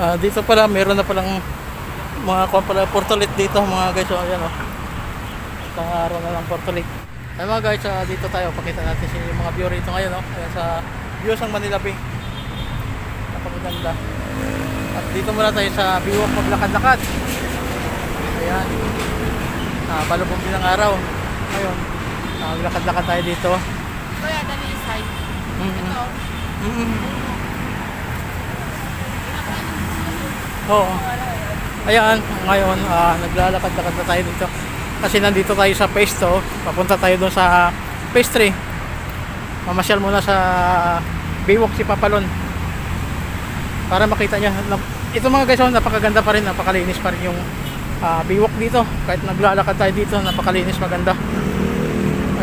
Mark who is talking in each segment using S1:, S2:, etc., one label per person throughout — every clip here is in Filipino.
S1: Ah, dito pala, meron na palang mga kuwan pala, portolit dito mga guys. So, ayan oh. Isang araw na lang portolit. Ay mga guys, ah, dito tayo. Pakita natin yung mga view rito ngayon. Oh. Ayan sa views ng Manila Bay. Napakaganda. At dito muna tayo sa Biwak maglakad-lakad. Ayan. Ah, balubog din ang araw. Ngayon, ah, maglakad-lakad tayo dito.
S2: Kaya dali side.
S1: Mm-mm.
S2: Ito.
S1: Mm-mm. Oo. Ayan, ngayon ah, naglalakad-lakad na tayo dito. Kasi nandito tayo sa 2, papunta tayo doon sa 3. Mamasyal muna sa Baywalk si Papalon. Para makita niya. Ito mga guys, oh, napakaganda pa rin, napakalinis pa rin yung ah, Baywalk dito. Kahit naglalakad tayo dito, napakalinis, maganda.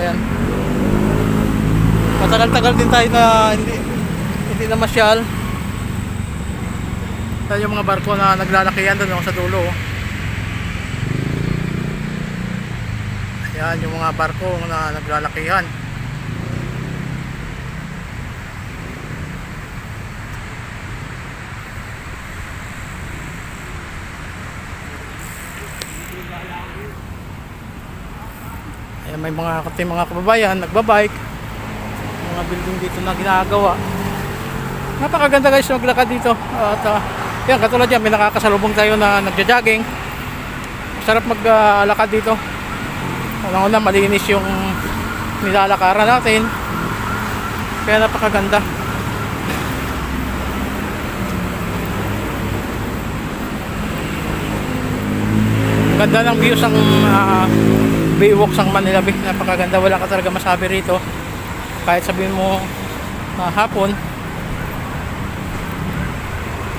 S1: Ayan. Matagal-tagal din tayo na hindi hindi na masyal. Yan yung mga barko na naglalakihan doon sa dulo. oh. Yan yung mga barko na naglalakihan. Ayan, may mga kating mga kababayan nagbabike. Mga building dito na ginagawa. Napakaganda guys maglakad dito. At uh, yan katulad yan, may nakakasalubong tayo na nagja-jogging. Sarap maglakad dito. Unang-una malinis yung nilalakaran natin. Kaya napakaganda. Ganda ng views ng uh, Baywalk sang Manila Bay. Napakaganda. Wala ka talaga masabi rito. Kahit sabihin mo uh, hapon,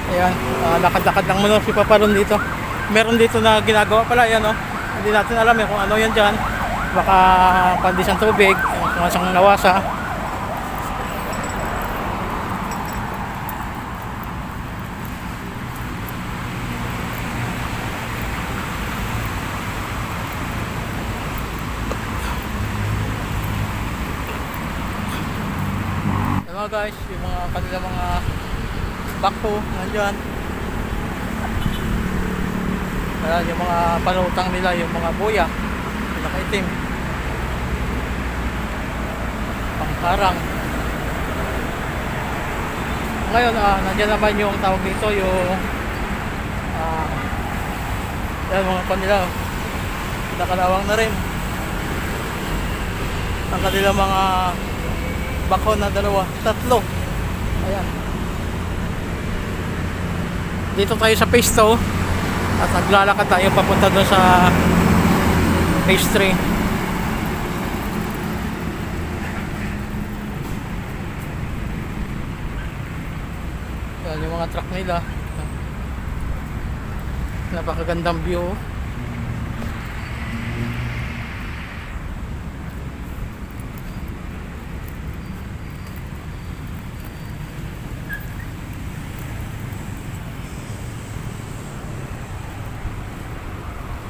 S1: Ayan, ah, lakad-lakad lang muna si Paparon dito. Meron dito na ginagawa pala, ayan oh. Hindi natin alam eh kung ano yan dyan. Baka pandis ang tubig, kung asang nawasa. Ayan mga guys, yung mga kanila mga bakpo nandyan. Ayan, yung mga panutang nila yung mga buya yung nakaitim pangkarang. Ngayon ah, nandyan naman yung tawag dito yung ah, yan mga kanila. Nakalawang na rin. Ang kanila mga bako na dalawa tatlo. Ayan dito tayo sa phase 2 at naglalakad tayo papunta doon sa phase 3 yan yung mga truck nila. Napakagandang view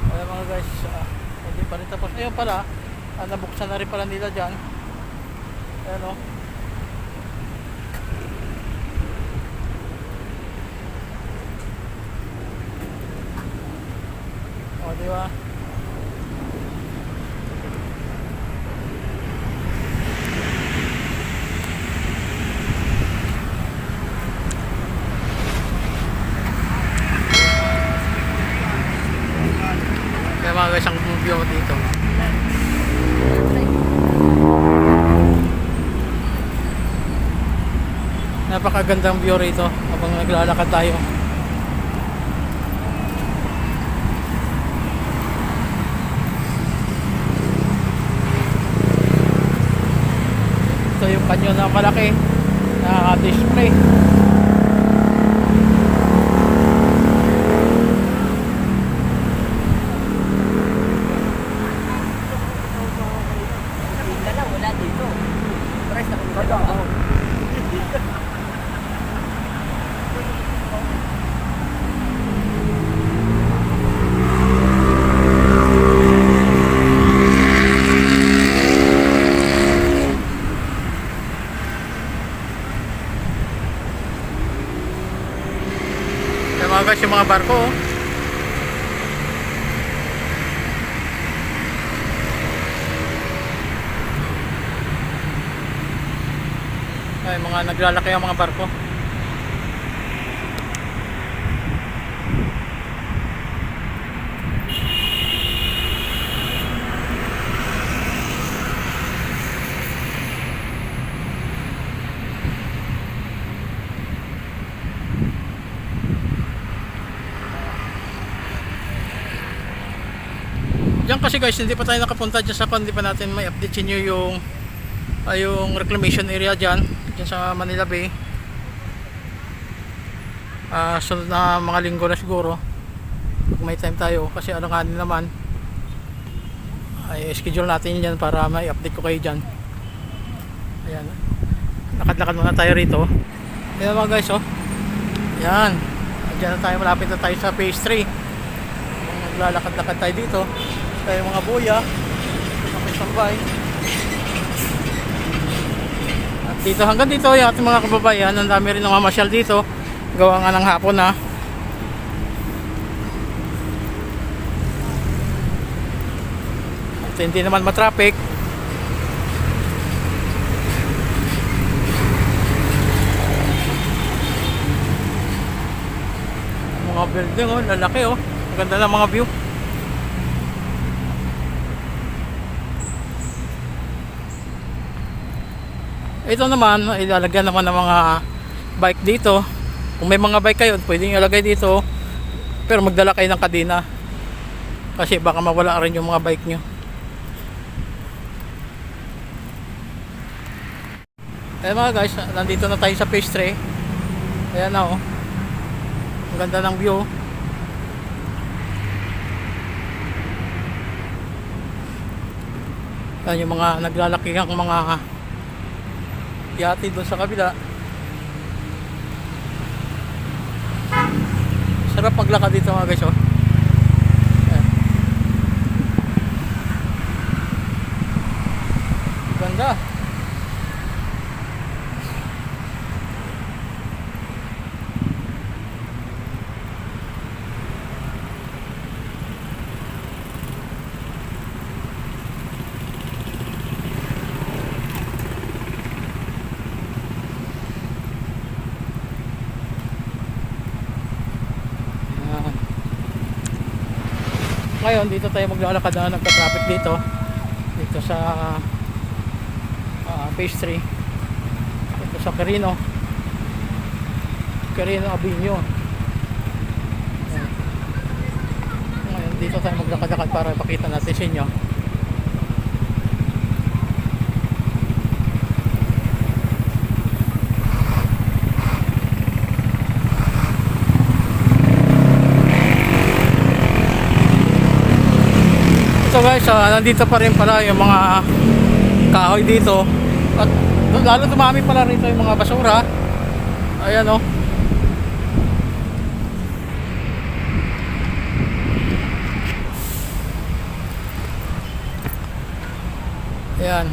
S1: Ayan mga guys, ah, hindi pa rin tapos. Ayun pala, ah, nabuksan na rin pala nila dyan. Ayan o. O, di ba? Kaya mga guys, ang view dito. Napakagandang view rito habang naglalakad tayo. Ito yung kanyo na malaki na display.
S2: Wala dito. Price na kung
S1: guys yung mga barko. oh. Ay, mga naglalaki ang mga barko. Kasi guys, hindi pa tayo nakapunta dyan sa kung hindi pa natin may update sa inyo yung ay yung reclamation area dyan, dyan sa Manila Bay. Ah, sunod na mga linggo na siguro. Pag may time tayo kasi alanganin naman ay schedule natin yan para may update ko kayo dyan. Ayan. Lakad-lakad muna tayo rito. Ayan mga guys oh. Ayan. Diyan na tayo, malapit na tayo sa phase 3. Naglalakad-lakad tayo dito tayo mga buya okay sabay at dito hanggang dito yung ating mga kababayan ang dami rin namamasyal dito. Gawa nga ng hapon na at hindi naman matraffic mga building oh lalaki oh. Ganda ng mga view Ito naman, ilalagyan naman ng mga bike dito. Kung may mga bike kayo, pwedeng ilagay dito. Pero magdala kayo ng kadena. Kasi baka mawala rin yung mga bike nyo. Ayan mga guys, nandito na tayo sa 3. Ayan na oh. Ang ganda ng view. Ayan yung mga naglalaki ang mga yate doon sa kabila. Sarap maglakad dito mga guys oh. Ayan. Ganda. Ayan. Ngayon, dito tayo maglalakad na nagka-traffic dito. Dito sa ah, phase 3. Dito sa Carino. Carino Avenue. Ngayon, dito tayo maglakad-lakad para ipakita natin sa inyo. So guys, ah, nandito pa rin pala yung mga kahoy dito. At lalo dumami pala rito yung mga basura. Ayan oh. Ayan.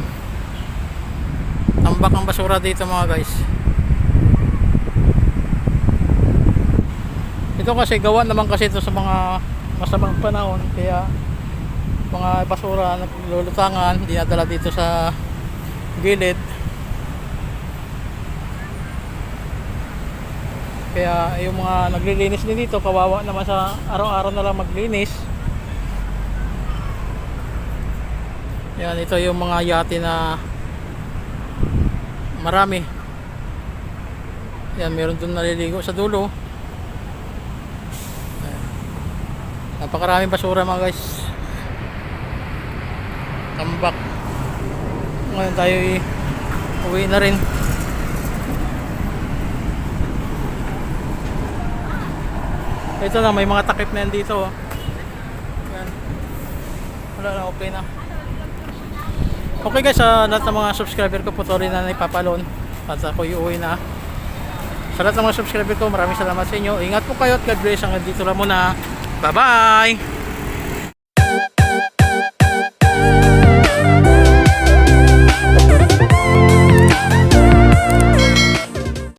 S1: Tambak ang basura dito mga guys. Ito kasi gawa naman kasi ito sa mga masamang panahon kaya mga basura naglulutangan dinadala dito sa gilid. Kaya yung mga naglilinis din dito kawawa naman sa araw-araw na lang maglinis. Yan ito yung mga yate na marami. Yan meron dun naliligo sa dulo. Napakaraming basura mga guys tambak ngayon tayo i- uwi na rin. Ito na may mga takip na yan dito oh. yan wala na okay na. Okay guys sa lahat ng mga subscriber ko patuloy na naipapalon at ako iuwi na. Sa lahat ng mga subscriber ko maraming salamat sa inyo. Ingat po kayo at God bless. Hanggang dito lang muna. Bye bye